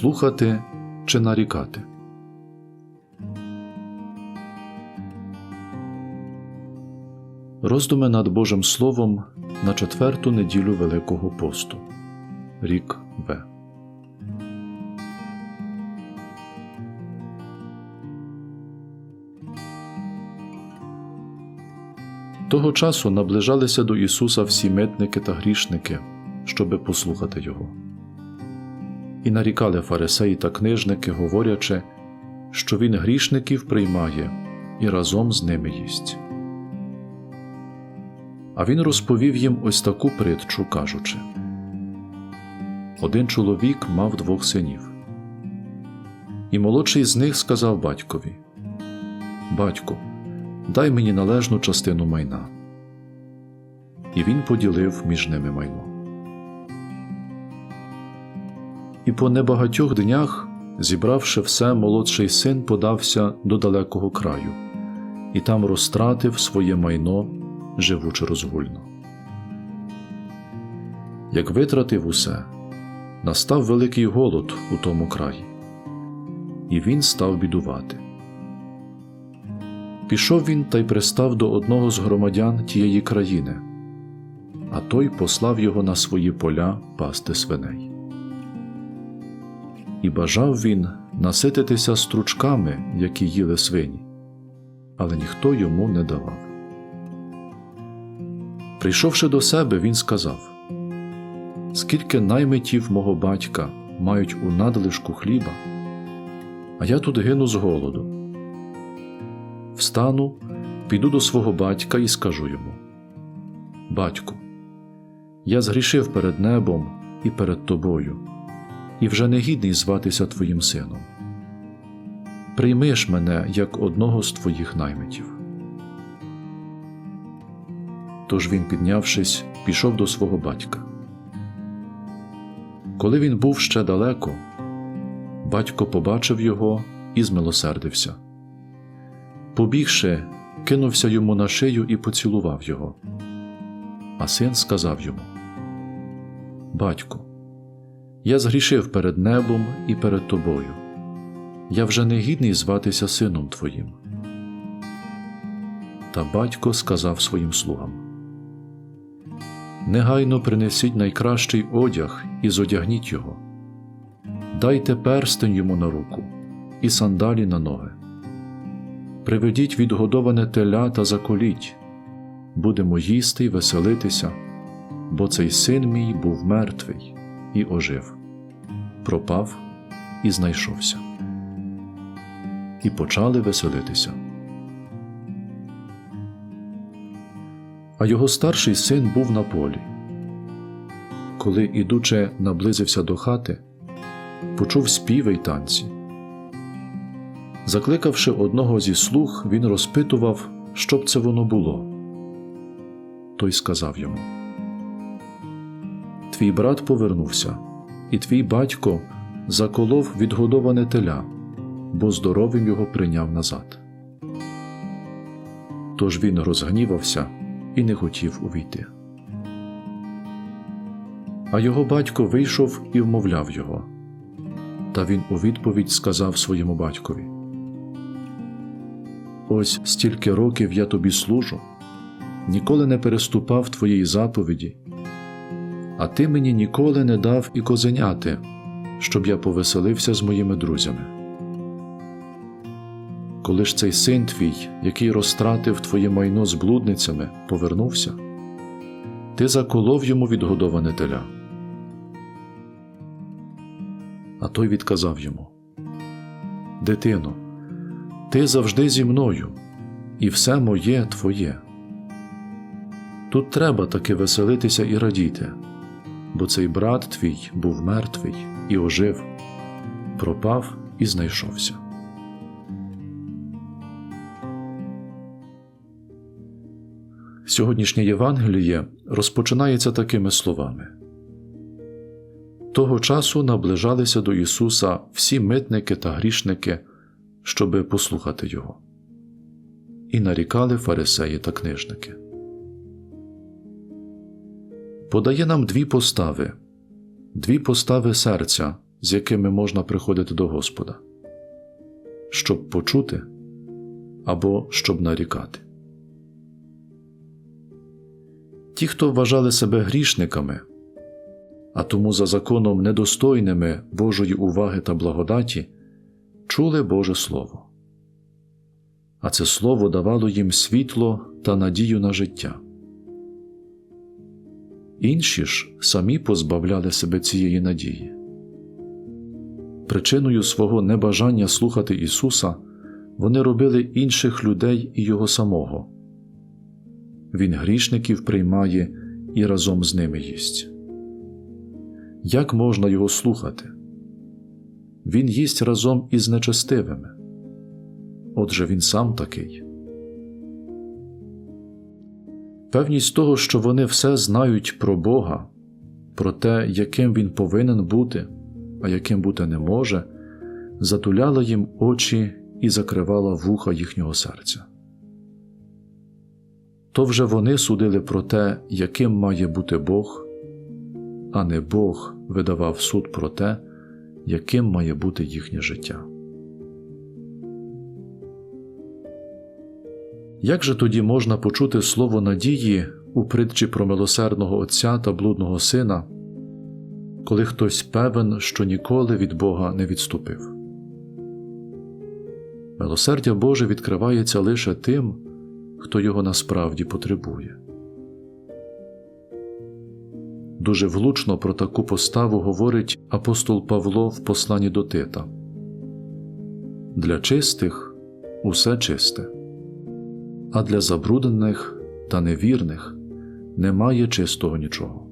слухати чи нарікати. Роздуми над Божим Словом на четверту неділю Великого посту. Рік В. Того часу наближалися до Ісуса всі митники та грішники, щоби послухати Його. І нарікали фарисеї та книжники, говорячи, що Він грішників приймає і разом з ними їсть. А він розповів їм ось таку притчу, кажучи: Один чоловік мав двох синів. І молодший з них сказав батькові: Батьку, дай мені належну частину майна. І він поділив між ними майно. І по небагатьох днях, зібравши все, молодший син подався до далекого краю, і там розтратив своє майно, живучи розгульно. Як витратив усе, настав великий голод у тому краї, і він став бідувати. Пішов він та й пристав до одного з громадян тієї країни, а той послав його на свої поля пасти свиней. І бажав він насититися стручками, які їли свині, але ніхто йому не давав. Прийшовши до себе, він сказав: Скільки наймитів мого батька мають у надлишку хліба, а я тут гину з голоду. Встану, піду до свого батька і скажу йому: Батьку, я згрішив перед небом і перед тобою, і вже не гідний зватися твоїм сином. Приймиш мене як одного з твоїх наймитів. Тож він, піднявшись, пішов до свого батька. Коли він був ще далеко, батько побачив його і змилосердився. Побігши, кинувся йому на шию і поцілував його. А син сказав йому: Батьку, я згрішив перед небом і перед тобою. Я вже не гідний зватися сином твоїм. Та батько сказав своїм слугам: Негайно принесіть найкращий одяг і зодягніть його, дайте перстень йому на руку і сандалі на ноги. Приведіть відгодоване теля та заколіть, будемо їсти й веселитися, бо цей син мій був мертвий і ожив, пропав і знайшовся. І почали веселитися. А його старший син був на полі. Коли, ідучи, наблизився до хати, почув співи й танці. Закликавши одного зі слуг, він розпитував, що б це воно було. Той сказав йому: Твій брат повернувся, і твій батько заколов відгодоване теля, бо здоровим його прийняв назад. Тож він розгнівався і не хотів увійти. А його батько вийшов і вмовляв його. Та він у відповідь сказав своєму батькові: Ось стільки років я тобі служу, ніколи не переступав твоєї заповіді, а ти мені ніколи не дав і козеняти, щоб я повеселився з моїми друзями. Коли ж цей син твій, який розтратив твоє майно з блудницями, повернувся, ти заколов йому відгодоване теля. А той відказав йому: Дитино, ти завжди зі мною, і все моє твоє. Тут треба таки веселитися і радіти, бо цей брат твій був мертвий і ожив, пропав і знайшовся. Сьогоднішнє Євангеліє розпочинається такими словами. Того часу наближалися до Ісуса всі митники та грішники, щоби послухати Його, і нарікали фарисеї та книжники. Подає нам дві постави, дві постави серця з якими можна приходити до Господа, щоб почути або щоб нарікати. Ті, хто вважали себе грішниками, а тому за законом недостойними Божої уваги та благодаті, чули Боже Слово. А це слово давало їм світло та надію на життя. Інші ж самі позбавляли себе цієї надії. Причиною свого небажання слухати Ісуса вони робили інших людей і Його самого. Він грішників приймає і разом з ними їсть. Як можна його слухати? Він їсть разом із нечестивими. Отже, він сам такий. Певність того, що вони все знають про Бога, про те, яким він повинен бути, а яким бути не може, затуляла їм очі і закривала вуха їхнього серця. То вже вони судили про те, яким має бути Бог, а не Бог видавав суд про те, яким має бути їхнє життя. Як же тоді можна почути слово надії у притчі про милосердного Отця та блудного сина, коли хтось певен, що ніколи від Бога не відступив? Милосердя Боже відкривається лише тим, хто його насправді потребує. Дуже влучно про таку поставу говорить апостол Павло в посланні до Тита Для чистих усе чисте, а для забруднених та невірних немає чистого нічого.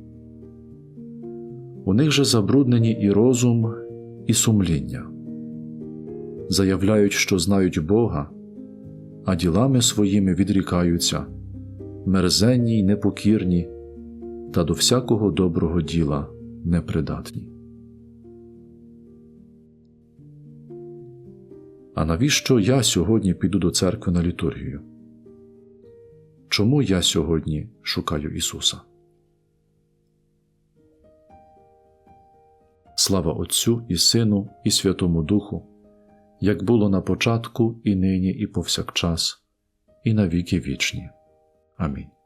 У них же забруднені і розум, і сумління, заявляють, що знають Бога, а ділами своїми відрікаються, мерзенні й непокірні та до всякого доброго діла непридатні. А навіщо я сьогодні піду до церкви на літургію? Чому я сьогодні шукаю Ісуса? Слава Отцю і Сину, і Святому Духу, як було на початку, і нині, і повсякчас, і на віки вічні. Амінь.